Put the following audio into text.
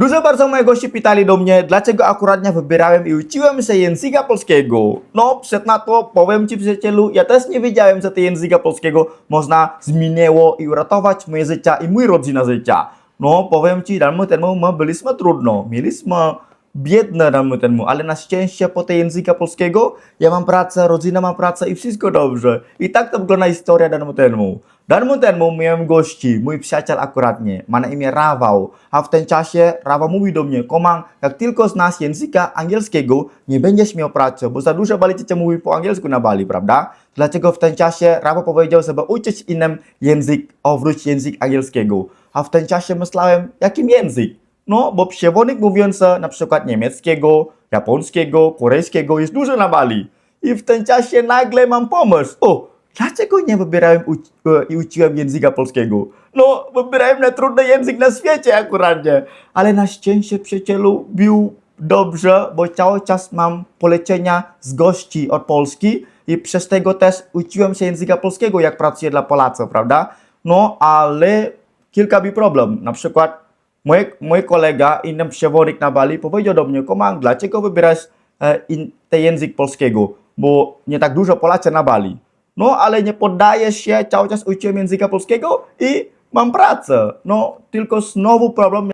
Dużo bardzo moje goście pytali do mnie, dlaczego akurat ja wybierałem i uczyłem się języka polskiego. No, przed na to powiem Ci przyjacielu, ja też nie wiedziałem, że te języka polskiego można zmieniło i uratować moje życie i mój rodzina życia. No, powiem Ci, dawno temu my byliśmy trudno, mieliśmy biedne dawno temu, ale na szczęście po tej języka polskiego ja mam pracę, rodzina ma pracę i wszystko dobrze. I tak to wygląda historia dawno temu. Dawno temu miałem gości, mój przyjaciel akuratnie, ma na imię Rafał, a w tym czasie Rafał mówi do mnie, Koman, jak tylko znasz języka angielskiego, nie będziesz miał pracy, bo za dużo Balijczycy mówi po angielsku na Bali, prawda? Dlatego w tym czasie Rafał powiedział, żeby uczyć innym język, oprócz język angielskiego. A w tym czasie myślałem, jakim język? No, bo przewodnik mówiący na przykład niemieckiego, japońskiego, korejskiego jest dużo na Bali. I w tym czasie nagle mam pomysł. O, dlaczego nie wybierałem e, i uczyłem języka polskiego? No, wybierałem na trudny język na świecie akurat. Ale na szczęście przyjacielu był dobrze, bo cały czas mam polecenia z gości od Polski i przez tego też uczyłem się języka polskiego, jak pracuję dla Polaków, prawda? No, ale kilka był problem. Na przykład mój, mój kolega, inny przewodnik na Bali, powiedział do mnie, Komang, dlaczego wybierasz e, in, ten język polskiego? Bo nie tak dużo Polacy na Bali. No, ale nie poddaję się, cały czas uczyłem języka polskiego i mam pracę. No, tylko znowu problem